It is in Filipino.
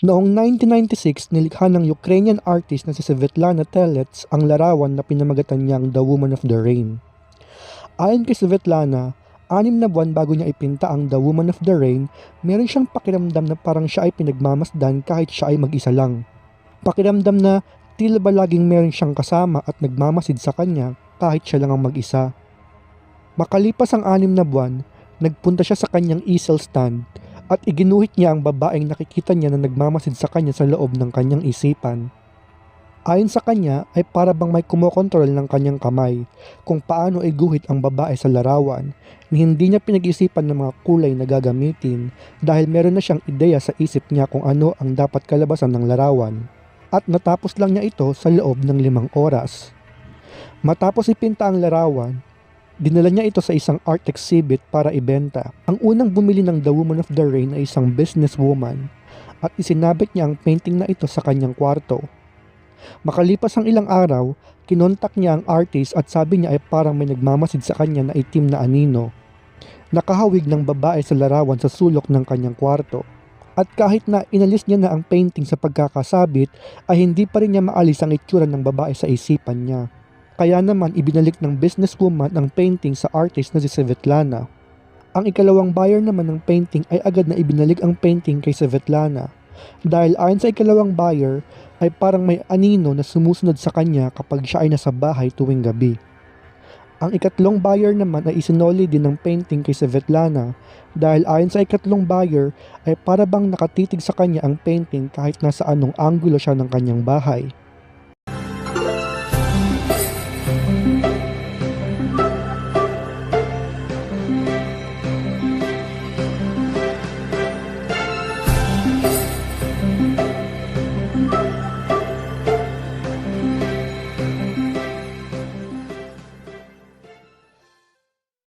Noong 1996, nilikha ng Ukrainian artist na si Svetlana Telets ang larawan na pinamagatan niyang The Woman of the Rain. Ayon kay Svetlana, anim na buwan bago niya ipinta ang The Woman of the Rain, meron siyang pakiramdam na parang siya ay pinagmamasdan kahit siya ay mag-isa lang. Pakiramdam na tila ba laging meron siyang kasama at nagmamasid sa kanya kahit siya lang ang mag-isa. Makalipas ang anim na buwan, nagpunta siya sa kanyang easel stand at iginuhit niya ang babaeng nakikita niya na nagmamasid sa kanya sa loob ng kanyang isipan. Ayon sa kanya ay para bang may kumokontrol ng kanyang kamay kung paano iguhit ang babae sa larawan ni hindi niya pinag-isipan ng mga kulay na gagamitin dahil meron na siyang ideya sa isip niya kung ano ang dapat kalabasan ng larawan. At natapos lang niya ito sa loob ng limang oras. Matapos ipinta ang larawan, Dinala niya ito sa isang art exhibit para ibenta. Ang unang bumili ng The Woman of the Rain ay isang businesswoman at isinabit niya ang painting na ito sa kanyang kwarto. Makalipas ang ilang araw, kinontak niya ang artist at sabi niya ay parang may nagmamasid sa kanya na itim na anino. Nakahawig ng babae sa larawan sa sulok ng kanyang kwarto. At kahit na inalis niya na ang painting sa pagkakasabit, ay hindi pa rin niya maalis ang itsura ng babae sa isipan niya. Kaya naman ibinalik ng businesswoman ang painting sa artist na si Svetlana. Ang ikalawang buyer naman ng painting ay agad na ibinalik ang painting kay Svetlana. Dahil ayon sa ikalawang buyer ay parang may anino na sumusunod sa kanya kapag siya ay nasa bahay tuwing gabi. Ang ikatlong buyer naman ay isinoli din ng painting kay Svetlana dahil ayon sa ikatlong buyer ay para nakatitig sa kanya ang painting kahit nasa anong anggulo siya ng kanyang bahay.